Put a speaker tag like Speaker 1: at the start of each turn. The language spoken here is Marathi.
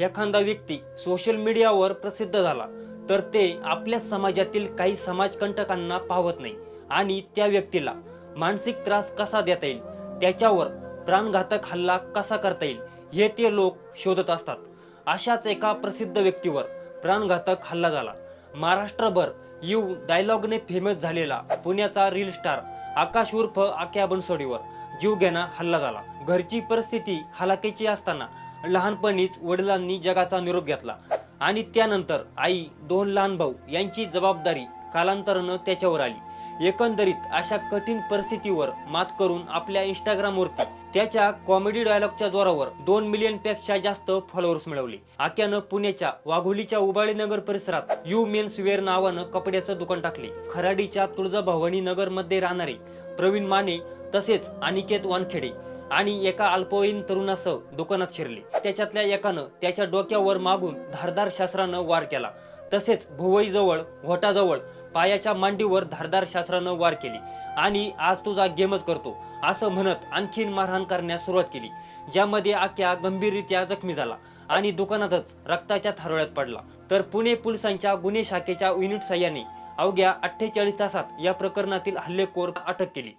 Speaker 1: एखादा व्यक्ती सोशल मीडियावर प्रसिद्ध झाला तर ते आपल्या समाजातील काही समाजकंटकांना पाहत नाही आणि त्या व्यक्तीला मानसिक त्रास कसा देता येईल त्याच्यावर प्राणघातक हल्ला कसा करता येईल हे ते लोक शोधत असतात. अशाच एका प्रसिद्ध व्यक्तीवर प्राणघातक हल्ला झाला. महाराष्ट्रभर यू डायलॉगने फेमस झालेला पुण्याचा रील स्टार आकाश उर्फ आक्या बनसोडीवर जीवघेणा हल्ला झाला. घरची परिस्थिती हलाखीची असताना लहानपणीच वडिलांनी जगाचा निरोप घेतला. आणि त्यानंतर आई दोन लहान भाऊ यांची जबाबदारी कालांतरानं त्याच्यावर आली. एकंदरीत अशा कठीण परिस्थितीवर मात करून आपल्या इंस्टाग्रामवरती त्याच्या कॉमेडी डायलॉगच्या जोरावर दोन मिलियनपेक्षा जास्त फॉलोअर्स मिळवले. आक्यानं पुण्याच्या वाघोलीच्या उबाळीनगर परिसरात यू मेन्स वेअर नावानं कपड्याचं दुकान टाकले. खराडीच्या तुळजाभवानी नगरमध्ये राहणारे प्रवीण माने तसेच अनिकेत वानखेडे आणि एका अल्पवयीन तरुणासह दुकानात शिरले. त्याच्यातल्या एकानं त्याच्या डोक्यावर मागून धारदार शास्त्रानं वार केला. तसेच भुवईजवळ घोटाजवळ पायाच्या मांडीवर धारदार शास्त्रानं वार केली. आणि आज तुझा गेमच करतो असं म्हणत आणखीन मारहाण करण्यास सुरुवात केली ज्यामध्ये आक्या गंभीररित्या जखमी झाला आणि दुकानातच रक्ताच्या थारोळ्यात पडला. तर पुणे पोलिसांच्या गुन्हे शाखेच्या युनिट सह्याने अवघ्या अठ्ठेचाळीस तासात या प्रकरणातील हल्लेखोर अटक केली.